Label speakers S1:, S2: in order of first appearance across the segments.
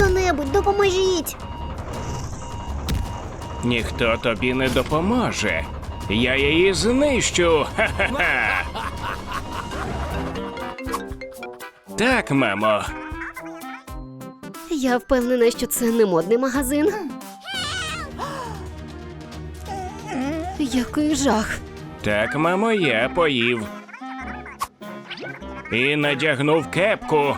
S1: Хто-небудь, допоможіть!
S2: Ніхто тобі не допоможе. Я її знищу. Ха-ха-ха. Так, мамо.
S1: Я впевнена, що це не модний магазин. Який жах.
S2: Так, мамо, я поїв. І надягнув кепку.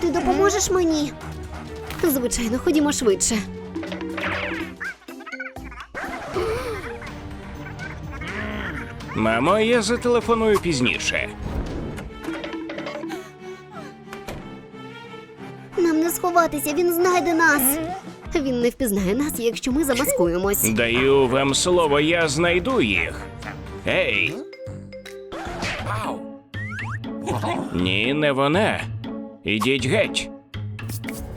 S1: Чи ти допоможеш мені? Звичайно, ходімо швидше.
S2: Мамо, я зателефоную пізніше.
S1: Нам не сховатися, він знайде нас. Він не впізнає нас, якщо ми замаскуємось.
S2: Даю вам слово, я знайду їх. Ей. Ні, не вона. Ідіть геть.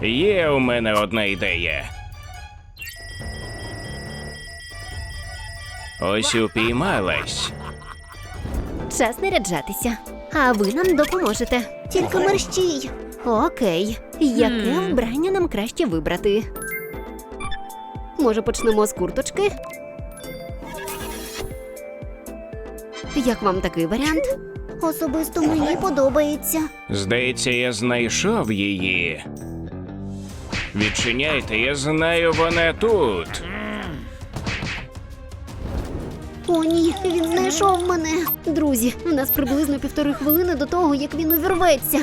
S2: Є у мене одна ідея. Ось упіймалась.
S1: Час наряджатися. А ви нам допоможете. Тільки мерщій. Окей. Яке вбрання нам краще вибрати? Може, почнемо з курточки? Як вам такий варіант? Особисто мені подобається.
S2: Здається, я знайшов її. Відчиняйте, я знаю, вона тут.
S1: О, ні, він знайшов мене. Друзі, у нас приблизно півтори хвилини до того, як він увірветься.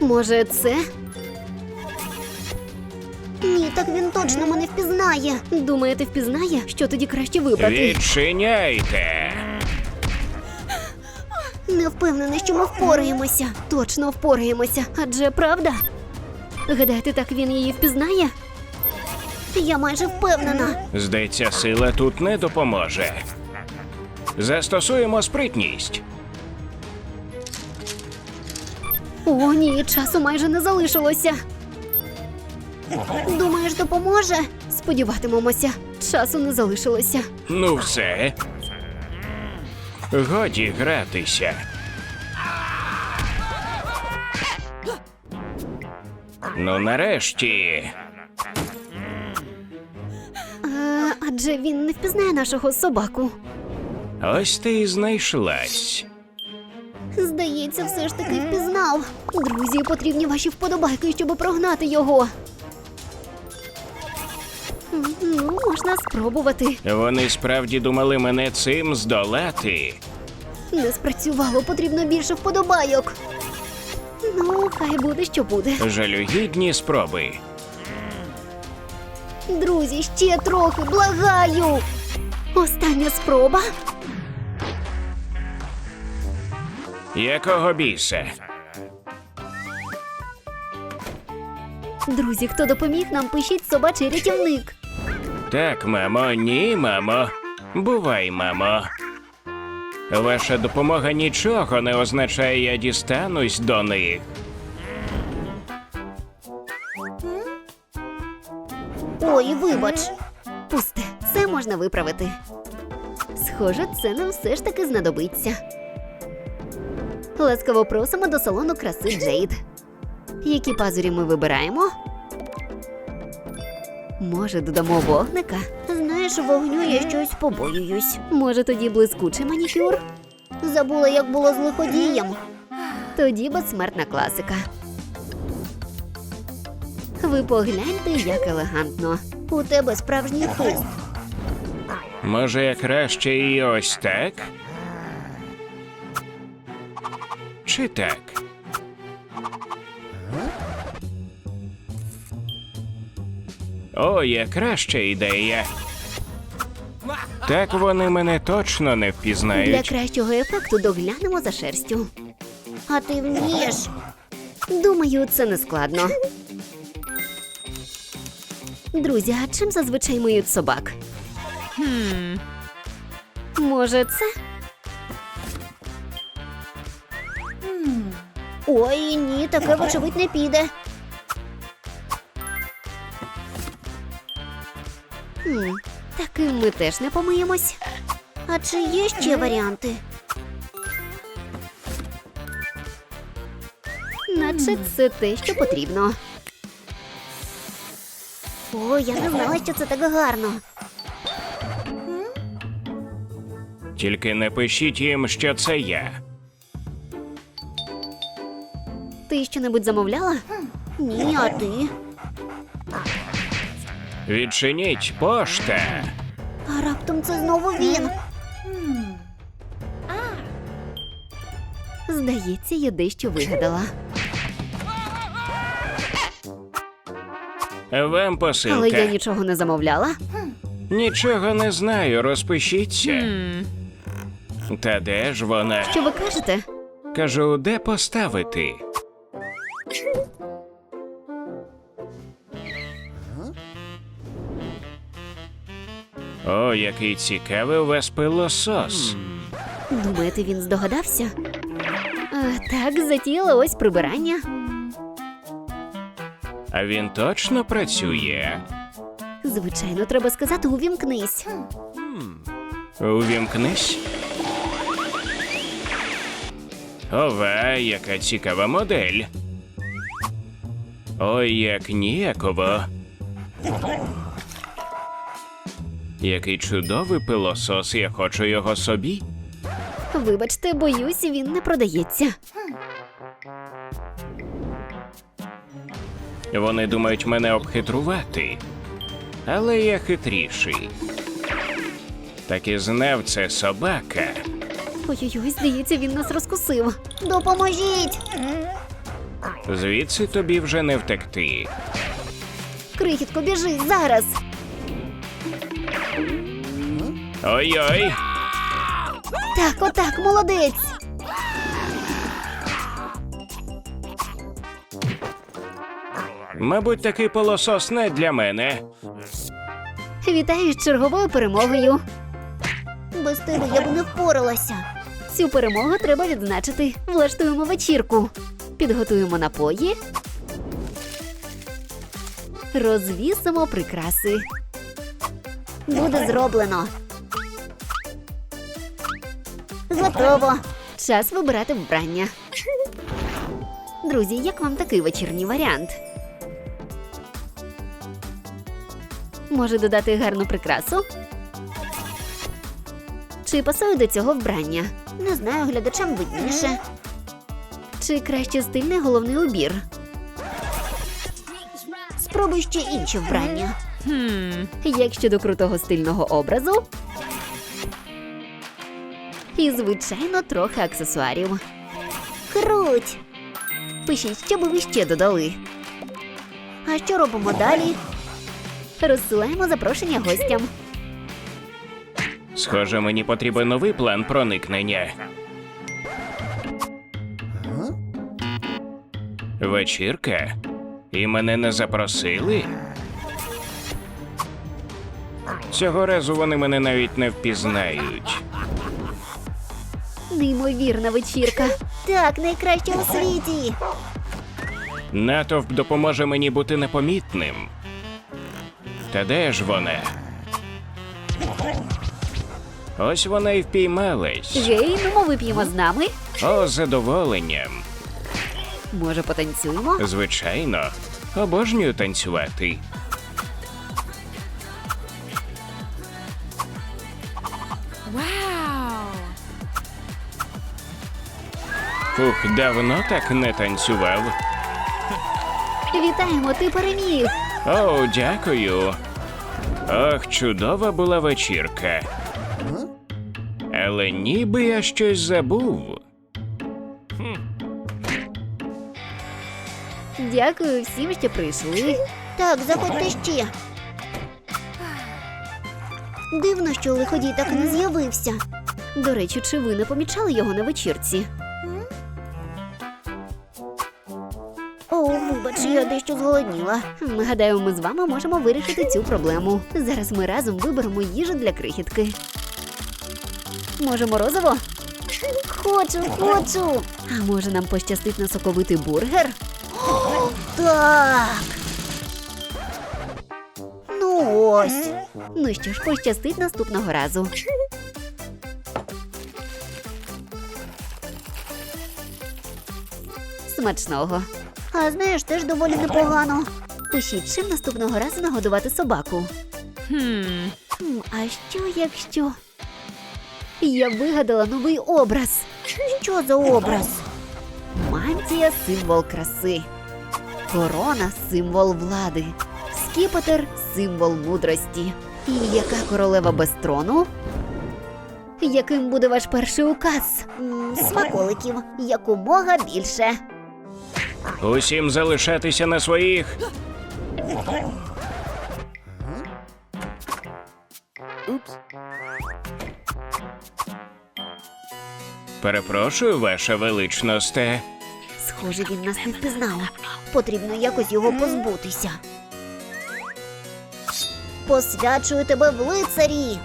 S1: Може, це? Ні, так він точно мене впізнає. Думаєте, впізнає? Що тоді краще вибрати?
S2: Відчиняйте.
S1: Не впевнена, що ми впораємося. Точно впораємося. Адже правда? Гадаєте, так він її впізнає? Я майже впевнена.
S2: Здається, сила тут не допоможе. Застосуємо спритність.
S1: О, ні, часу майже не залишилося. Думаєш, допоможе? Сподіватимемося, часу не залишилося.
S2: Ну, все. Годі гратися. Ну, нарешті.
S1: Адже він не впізнає нашого собаку.
S2: Ось ти і знайшлась.
S1: Здається, все ж таки впізнав. Друзі, потрібні ваші вподобайки, щоб прогнати його. Ну, можна спробувати.
S2: Вони справді думали мене цим здолати.
S1: Не спрацювало, потрібно більше вподобайок. Ну, хай буде, що буде.
S2: Жалюгідні спроби.
S1: Друзі, ще трохи, благаю. Остання спроба.
S2: Якого біса?
S1: Друзі, хто допоміг нам, пишіть собачий рятівник.
S2: Так, мамо, ні, мамо. Бувай, мамо. Ваша допомога нічого не означає, я дістанусь до них.
S1: Ой, вибач. Пусте, це можна виправити. Схоже, це нам все ж таки знадобиться. Ласкаво просимо до салону краси Джейд. Які пазурі ми вибираємо? Може, додамо вогника? Знаєш, вогню я щось побоююсь. Може, тоді блискучий манікюр? Забула, як було з лиходієм. Тоді безсмертна класика. Ви погляньте, як елегантно. У тебе справжній хист.
S2: Може, я краще і ось так? Чи так? О, є краща ідея. Так вони мене точно не
S1: Для
S2: впізнають.
S1: кращого ефекту доглянемо за шерстю. А ти вмієш? Думаю, це не складно. Друзі, а чим зазвичай миють собак? Може, це? Ой, ні, таке вочевидь не піде. Хм, таким ми теж не помиємось. А чи є ще варіанти? Наче це те, що потрібно. О, я не знала, що це так гарно.
S2: Тільки не пишіть їм, що це я.
S1: Ти що-небудь замовляла? Ні, а ти?
S2: Відчиніть пошта.
S1: А раптом це знову він. Здається, я дещо вигадала.
S2: Вам
S1: Але я нічого не замовляла.
S2: Нічого не знаю, розпишіться. Та де ж вона?
S1: Що ви кажете?
S2: Кажу, де поставити? О, який цікавий у вас пилосос.
S1: Думаєте, він здогадався? А, так, затіяла ось прибирання.
S2: А він точно працює.
S1: Звичайно, треба сказати, увімкнись.
S2: Увімкнись. Ова, яка цікава модель. Ой, як ніяково. Який чудовий пилосос, я хочу його собі.
S1: Вибачте, боюсь, він не продається.
S2: Вони думають мене обхитрувати. Але я хитріший. Так і знав це собака.
S1: Ой-ой-ой, здається, він нас розкусив. Допоможіть!
S2: Звідси тобі вже не втекти.
S1: Крихітко, біжи зараз.
S2: Ой-ой.
S1: Так, отак, молодець.
S2: Мабуть, такий пилосос не для мене.
S1: Вітаю з черговою перемогою. Без тебе я б не впоралася. Цю перемогу треба відзначити. Влаштуємо вечірку. Підготуємо напої. Розвісимо прикраси. Буде зроблено. Готово. Час вибирати вбрання. Друзі, як вам такий вечірній варіант? Може додати гарну прикрасу? Чи пасує до цього вбрання? Не знаю, глядачам видніше. Чи краще стильний головний убір? Спробуй ще інші вбрання. Як щодо крутого стильного образу? І, звичайно, трохи аксесуарів. Круть! Пишіть, що би ви ще додали. А що робимо далі? Розсилаємо запрошення гостям.
S2: Схоже, мені потрібен новий план проникнення. Вечірка? І мене не запросили? Цього разу вони мене навіть не впізнають.
S1: Неймовірна вечірка. Так, найкраще у світі.
S2: Натовп допоможе мені бути непомітним. Та де ж вона? Ось вона і впіймалась.
S1: Гей, ну ми вип'ємо з нами.
S2: О, з задоволенням.
S1: Може, потанцюємо?
S2: Звичайно, обожнюю танцювати. Фух, давно так не танцював.
S1: Вітаємо, ти переміг.
S2: О, дякую. Ох, чудова була вечірка. Але ніби я щось забув.
S1: Дякую всім, що прийшли. Так, заходьте ще. Дивно, що лиходій так і не з'явився. До речі, чи ви не помічали його на вечірці? Вибач, я дещо зголодніла. Гадаю, ми з вами можемо вирішити цю проблему. Зараз ми разом виберемо їжу для крихітки. Може, морозиво? Хочу, хочу. А може нам пощастить на соковитий бургер? Так. Ну ось. Ну що ж, пощастить наступного разу. Смачного. А знаєш, теж доволі непогано. Пишіть, чим наступного разу нагодувати собаку. Хм, а що якщо? Я вигадала новий образ. Що за образ? Мантія символ краси. Корона символ влади. Скіпетр символ мудрості. І яка королева без трону? Яким буде ваш перший указ? Смаколиків якомога більше.
S2: Усім залишатися на своїх. Перепрошую, ваша величносте.
S1: Схоже, він нас не впізнав. Потрібно якось його позбутися. Посвячую тебе в лицарі.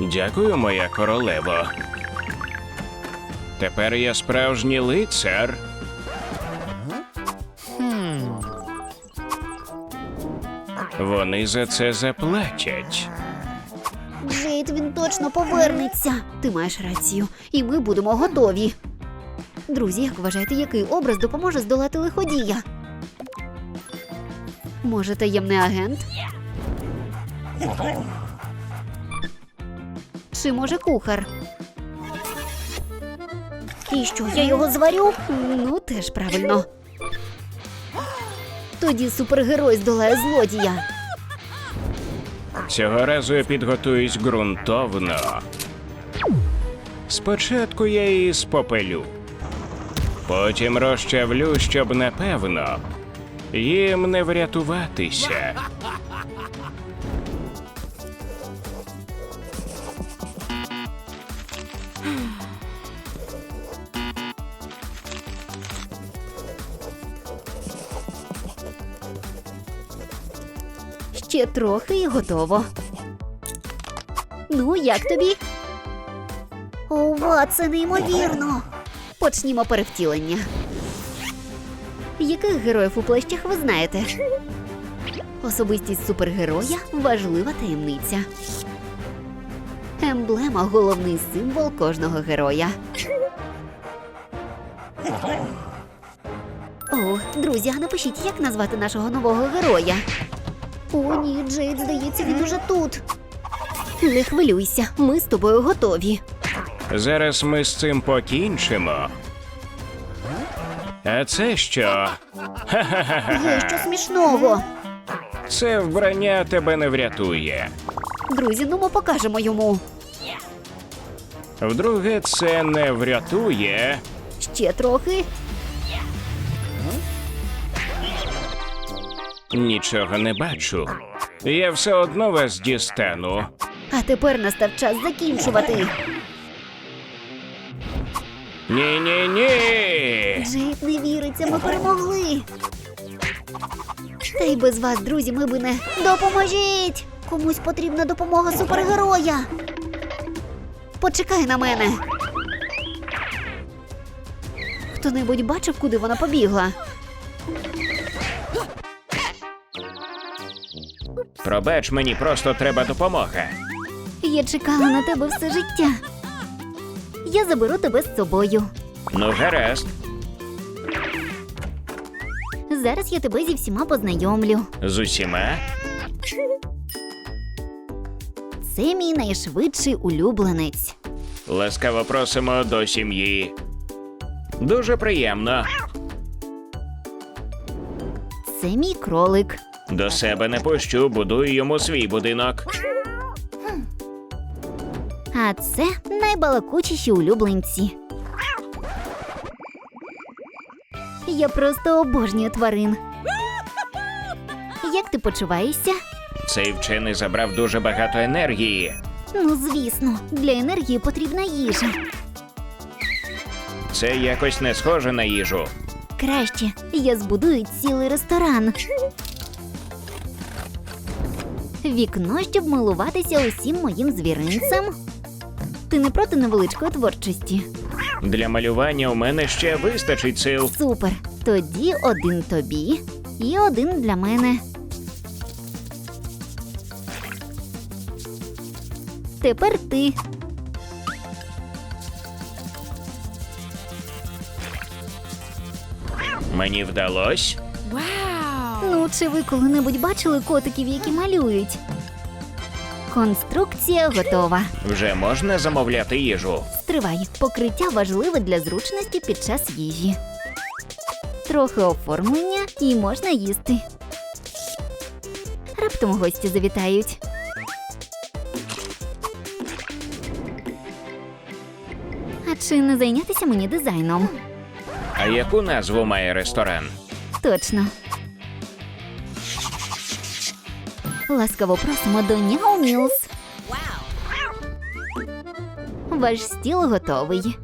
S2: Дякую, моя королево. Тепер я справжній лицар. Вони за це заплатять.
S1: Джейд, він точно повернеться. Ти маєш рацію, і ми будемо готові. Друзі, як вважаєте, який образ допоможе здолати лиходія? Може, таємний агент? Чи може кухар? І що, я його зварю? Ну, теж правильно. Тоді супергерой здолає злодія.
S2: Цього разу я підготуюсь ґрунтовно. Спочатку я її спопелю, потім розчавлю, щоб напевно їм не врятуватися.
S1: Ще трохи і готово. Ну, як тобі? Ова, це неймовірно. Почнімо перевтілення. Яких героїв у плащах ви знаєте? Особистість супергероя важлива таємниця. Емблема головний символ кожного героя. О, друзі, а напишіть, як назвати нашого нового героя. О, ні, Джейд, здається, він уже тут. Не хвилюйся, ми з тобою готові.
S2: Зараз ми з цим покінчимо. А це що?
S1: Є що смішного.
S2: Це вбрання тебе не врятує.
S1: Друзі, ну ми покажемо йому.
S2: Вдруге, це не врятує.
S1: Ще трохи.
S2: Нічого не бачу. Я все одно вас дістану.
S1: А тепер настав час закінчувати.
S2: Ні, ні, ні.
S1: Джейд не віриться, ми перемогли. Та й без вас, друзі, ми би не допоможіть! Комусь потрібна допомога супергероя. Почекай на мене. Хто-небудь бачив, куди вона побігла?
S2: Пробач, мені просто треба допомога.
S1: Я чекала на тебе все життя. Я заберу тебе з собою.
S2: Ну, гаразд.
S1: Зараз я тебе зі всіма познайомлю.
S2: З усіма?
S1: Це мій найшвидший улюбленець.
S2: Ласкаво просимо до сім'ї. Дуже приємно.
S1: Це мій кролик.
S2: До себе не пущу, будую йому свій будинок.
S1: А це найбалакучіші улюбленці. Я просто обожнюю тварин. Як ти почуваєшся?
S2: Цей вчений забрав дуже багато енергії.
S1: Ну, звісно, для енергії потрібна їжа.
S2: Це якось не схоже на їжу.
S1: Краще, я збудую цілий ресторан. Вікно, щоб милуватися усім моїм звіринцем. Ти не проти невеличкої творчості?
S2: Для малювання у мене ще вистачить сил.
S1: Супер. Тоді один тобі і один для мене. Тепер ти.
S2: Мені вдалося?
S1: Ну, чи ви коли-небудь бачили котиків, які малюють? Конструкція готова.
S2: Вже можна замовляти їжу.
S1: Стривай, покриття важливе для зручності під час їжі. Трохи оформлення і можна їсти. Раптом гості завітають. А чи не зайнятися мені дизайном?
S2: А яку назву має ресторан?
S1: Точно. Ласкаво просимо до Няу Мілс. Ваш стіл готовий.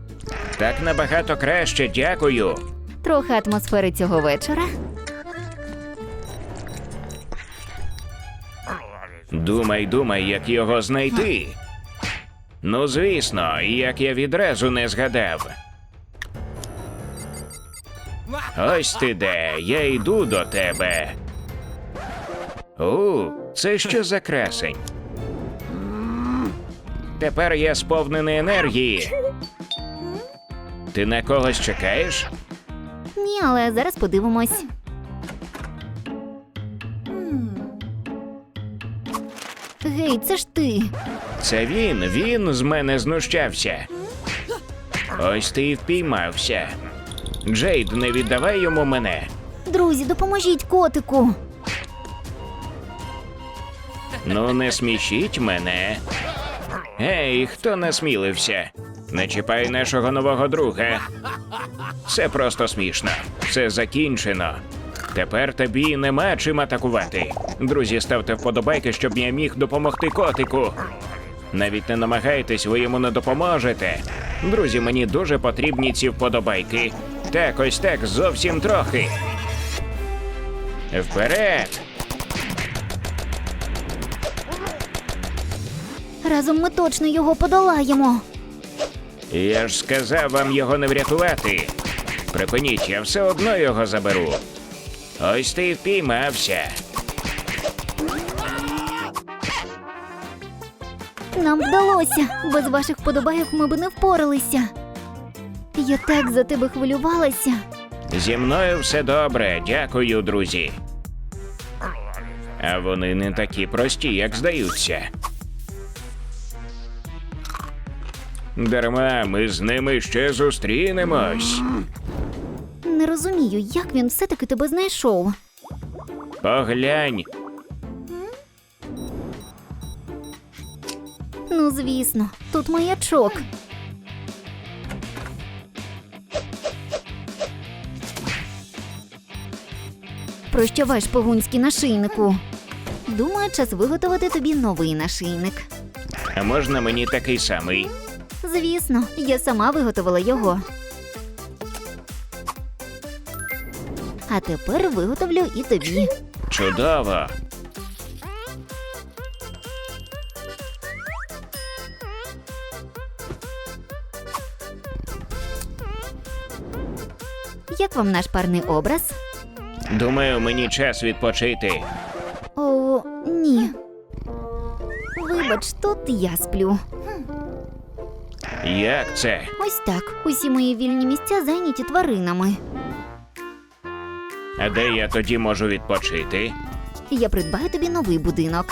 S2: Так набагато краще, дякую.
S1: Трохи атмосфери цього вечора.
S2: Думай, думай, як його знайти. Ну, звісно, як я відразу не згадав. Ось ти де, я йду до тебе. У, це що за красень? Тепер я сповнений енергії. Ти на когось чекаєш?
S1: Ні, але зараз подивимось. Гей, це ж ти.
S2: Це він, він з мене знущався. Ось ти і впіймався. Джейд, не віддавай йому мене.
S1: Друзі, допоможіть котику.
S2: Ну, не смішіть мене. Гей, хто насмілився? Не чіпай нашого нового друга. Це просто смішно. Все закінчено. Тепер тобі нема чим атакувати. Друзі, ставте вподобайки, щоб я міг допомогти котику. Навіть не намагайтесь, ви йому не допоможете. Друзі, мені дуже потрібні ці вподобайки. Так, ось так, зовсім трохи. Вперед!
S1: Разом ми точно його подолаємо.
S2: Я ж сказав вам його не врятувати. Припиніть, я все одно його заберу. Ось ти й впіймався.
S1: Нам вдалося. Без ваших вподобайок ми б не впоралися. Я так за тебе хвилювалася.
S2: Зі мною все добре, дякую, друзі. А вони не такі прості, як здаються. Дарма, ми з ними ще зустрінемось.
S1: Не розумію, як він все-таки тебе знайшов.
S2: Поглянь,
S1: Ну, звісно, тут маячок. Прощавай, шпигунський нашийнику. Думаю, час виготовити тобі новий нашийник.
S2: а можна мені такий самий?
S1: Звісно, я сама виготовила його. А тепер виготовлю і тобі.
S2: Чудово.
S1: Вам наш парний образ?
S2: Думаю, мені час відпочити.
S1: О, ні. Вибач, тут я сплю.
S2: Як це?
S1: Ось так. Усі мої вільні місця зайняті тваринами.
S2: А де я тоді можу відпочити?
S1: Я придбаю тобі новий будинок.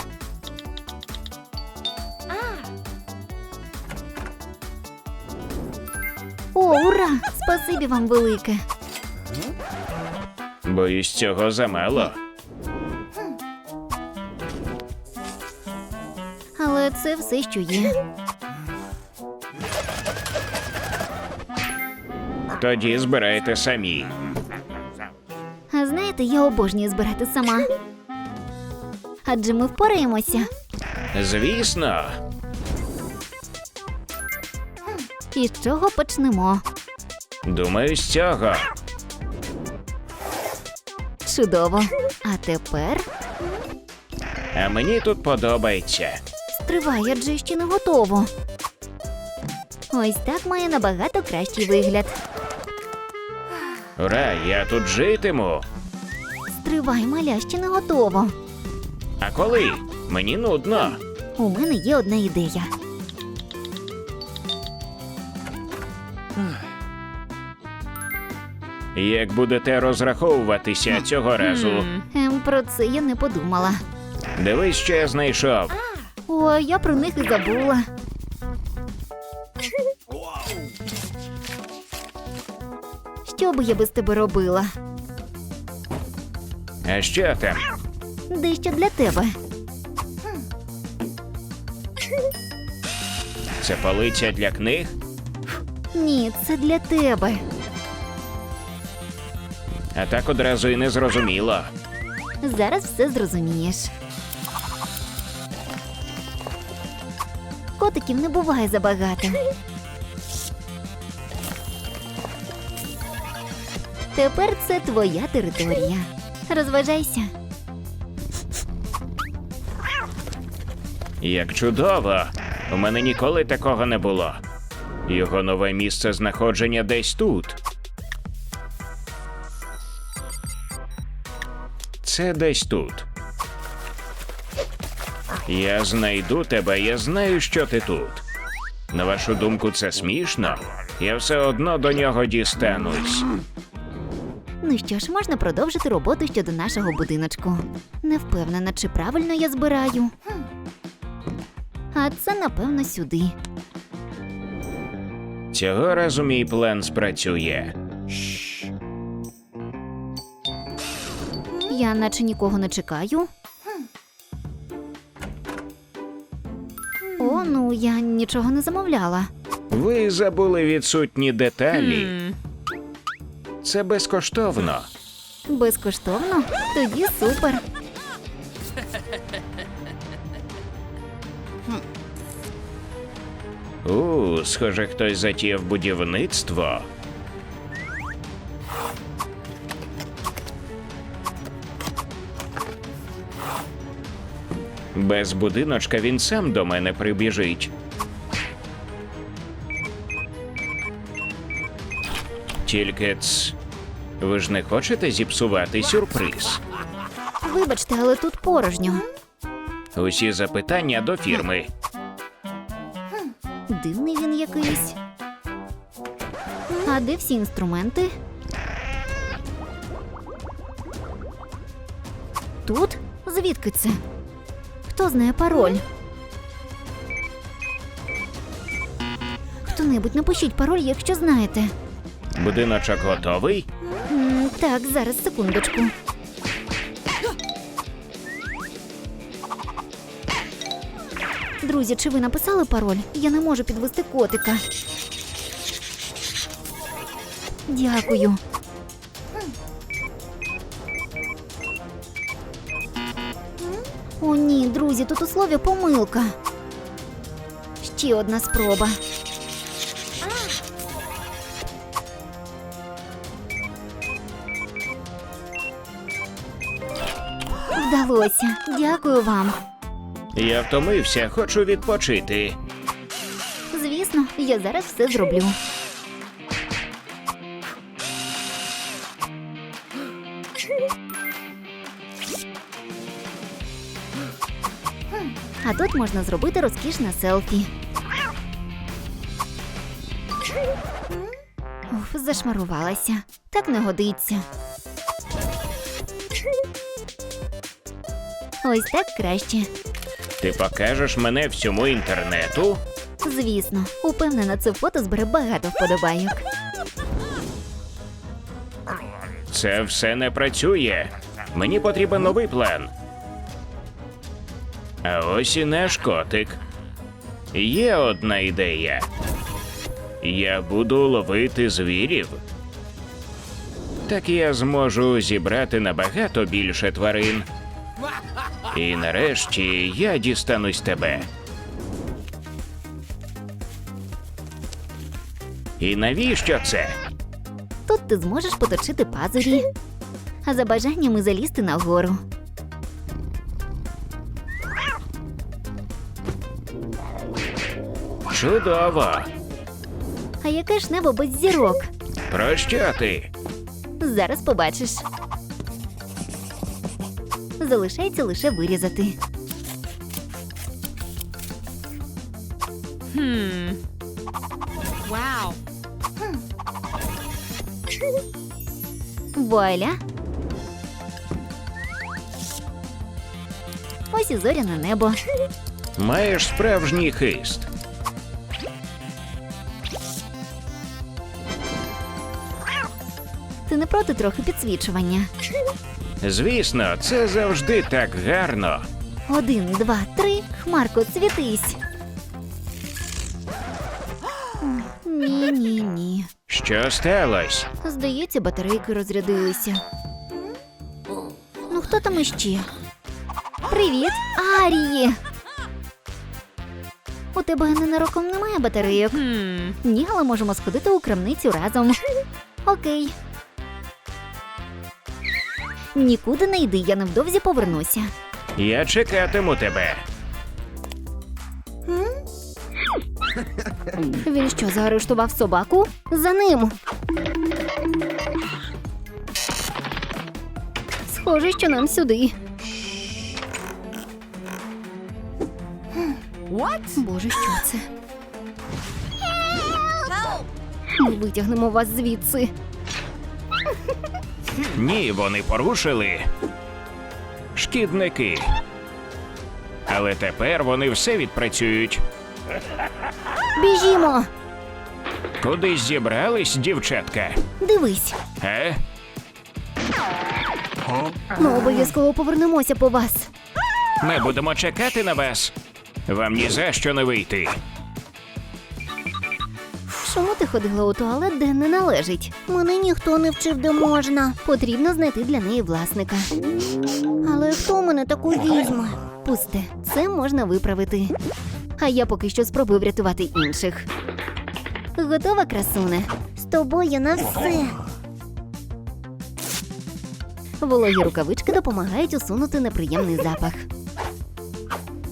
S1: О, ура! Спасибі вам велике.
S2: Боюсь, цього замало.
S1: Але це все, що є.
S2: Тоді збирайте самі.
S1: А знаєте, я обожнюю збирати сама. Адже ми впораємося.
S2: Звісно,
S1: І з чого почнемо?
S2: думаю, з цього.
S1: Чудово. А тепер
S2: А мені тут подобається.
S1: стривай, адже ще не готово. Ось так має набагато кращий вигляд.
S2: Ура, я тут житиму.
S1: Стривай, маля, ще не готово.
S2: А коли? Мені нудно.
S1: У мене є одна ідея.
S2: Як будете розраховуватися цього разу?
S1: Ем, про це я не подумала.
S2: Дивись, що я знайшов.
S1: О, я про них і забула. Що би я без тебе робила?
S2: А що там?
S1: Дещо для тебе.
S2: Це полиця для книг?
S1: Ні, це для тебе.
S2: А так одразу і не зрозуміло.
S1: Зараз все зрозумієш. Котиків не буває забагато. Тепер це твоя територія. Розважайся.
S2: Як чудово! У мене ніколи такого не було. Його нове місце знаходження десь тут. Це десь тут. Я знайду тебе, я знаю, що ти тут. На вашу думку, це смішно? Я все одно до нього дістанусь.
S1: Ну що ж, можна продовжити роботу щодо нашого будиночку. Не впевнена, чи правильно я збираю. А це, напевно, сюди.
S2: Цього разу мій план спрацює.
S1: Я наче нікого не чекаю. О, ну я нічого не замовляла.
S2: Ви забули відсутні деталі. Це безкоштовно.
S1: Безкоштовно? Тоді супер.
S2: У, схоже, хтось затіяв будівництво. Без будиночка він сам до мене прибіжить. Тільки ц. Ви ж не хочете зіпсувати сюрприз?
S1: Вибачте, але тут порожньо.
S2: Усі запитання до фірми.
S1: Дивний він якийсь. А де всі інструменти? Тут? Звідки це? Хто знає пароль? Хто-небудь напишіть пароль, якщо знаєте.
S2: Будиночок готовий?
S1: М, так, зараз секундочку. Друзі, чи ви написали пароль? Я не можу підвести котика. Дякую. Друзі, тут у слові помилка. Ще одна спроба. Вдалося. Дякую вам.
S2: Я втомився, хочу відпочити.
S1: Звісно, я зараз все зроблю. А тут можна зробити розкішне селфі. Уф, зашмарувалася. Так не годиться. Ось так краще.
S2: Ти покажеш мене всьому інтернету?
S1: Звісно, упевнена, це фото збере багато вподобайок.
S2: Це все не працює. Мені потрібен новий план. А ось і наш котик. Є одна ідея. Я буду ловити звірів. Так я зможу зібрати набагато більше тварин. І нарешті я дістанусь тебе. І навіщо це?
S1: Тут ти зможеш поточити пазурі, а за бажаннями залізти нагору.
S2: Чудово!
S1: А яке ж небо без зірок?
S2: Про що ти?
S1: Зараз побачиш. Залишається лише вирізати.
S3: Wow.
S1: Вуаля. Ось і зоряне небо.
S2: Маєш справжній хист.
S1: Не проти трохи підсвічування.
S2: Звісно, це завжди так гарно.
S1: Один, два, три. Хмарко, світись. Ні, ні, ні.
S2: Що сталося?
S1: Здається, батарейки розрядилися. Ну, хто там іще? Привіт, Арії! У тебе ненароком немає батарейок? Ні, але можемо сходити у крамницю разом. Окей. Нікуди не йди, я невдовзі повернуся.
S2: Я чекатиму тебе.
S1: Він що, заарештував собаку? За ним. Схоже, що нам сюди.
S3: What?
S1: Боже, що це? Ми витягнемо вас звідси.
S2: Ні, вони порушили. Шкідники. Але тепер вони все відпрацюють.
S1: Біжімо!
S2: Кудись зібрались, дівчатка?
S1: Дивись,
S2: Е?
S1: ми обов'язково повернемося по вас.
S2: Ми будемо чекати на вас. Вам ні за що не вийти.
S1: Чому ти ходила у туалет, де не належить? Мене ніхто не вчив, де можна. Потрібно знайти для неї власника. Але хто мене таку візьме? Пусте, це можна виправити. А я поки що спробую врятувати інших. Готова, красуне? З тобою на все. Вологі рукавички допомагають усунути неприємний запах.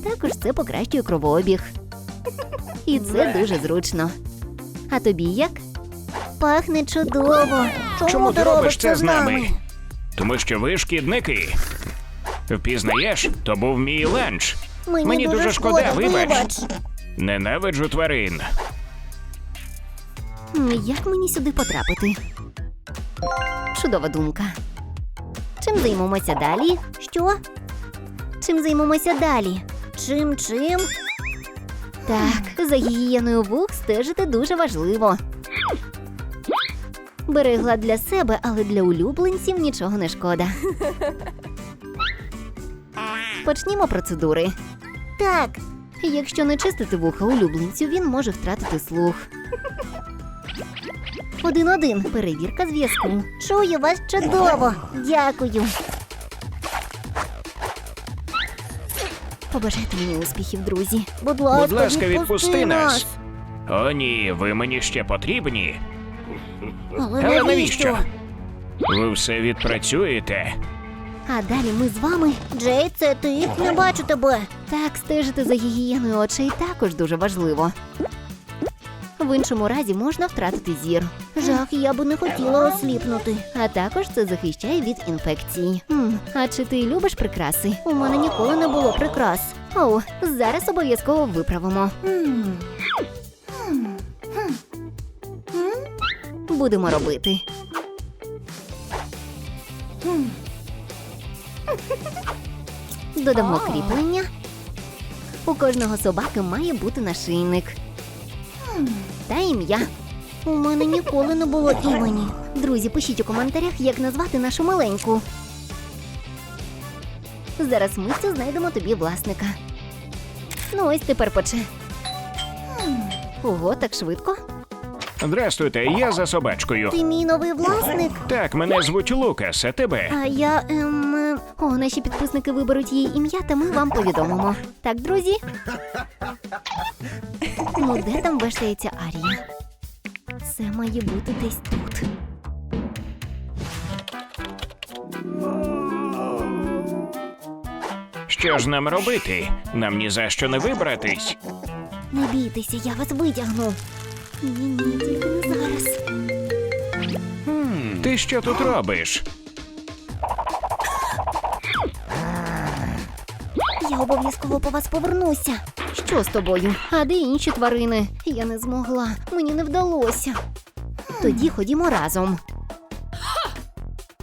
S1: Також це покращує кровообіг. І це дуже зручно. А тобі як? Пахне чудово.
S2: Чому ти робиш це з нами? Тому що ви шкідники. Впізнаєш, то був мій ланч.
S1: Мені,
S2: Мені дуже шкода, вибач.
S1: вибач.
S2: Ненавиджу тварин.
S1: М, Як мені сюди потрапити? Чудова думка. Чим займемося далі? Що? Чим займемося далі? Чим чим? Так, за гігієною вух стежити дуже важливо. Берегла для себе, але для улюбленців нічого не шкода. Почнімо процедури. Так. Якщо не чистити вуха улюбленцю, він може втратити слух. Один-один. Перевірка зв'язку. Чую вас чудово. Дякую. Побажайте мені успіхів, друзі. Будь ласка,
S2: Будь ласка, відпусти нас. О, ні, ви мені ще потрібні.
S1: Але,
S2: Але
S1: навіщо?
S2: навіщо? Ви все відпрацюєте.
S1: А далі ми з вами. Джей, це ти? Не бачу тебе. Так, стежити за гігієною очей також дуже важливо. В іншому разі можна втратити зір. Жах, я би не хотіла осліпнути. А також це захищає від інфекцій. М, а чи ти любиш прикраси? У мене ніколи не було прикрас. Оу, зараз обов'язково виправимо. Будемо робити. Додамо кріплення. У кожного собаки має бути нашийник. Та ім'я. У мене ніколи не було імені. Друзі, пишіть у коментарях, як назвати нашу маленьку. Зараз миттю знайдемо тобі власника. Ну, ось тепер поче. Ого, так швидко.
S2: Здрастуйте, я за собачкою.
S1: Ти мій новий власник.
S2: Так, мене звуть Лукас, а тебе?
S1: А я ем. О, наші підписники виберуть її ім'я, та ми вам повідомимо. Так, друзі. Ну, де там вештається Арія? Це має бути десь тут.
S2: Що ж нам робити? Нам ні за що не вибратись.
S1: Не бійтеся, я вас витягну. Ні, ні, тільки не зараз.
S2: Ти що тут робиш?
S1: Я обов'язково по вас повернуся. Що з тобою? А де інші тварини? Я не змогла, мені не вдалося. Тоді ходімо разом.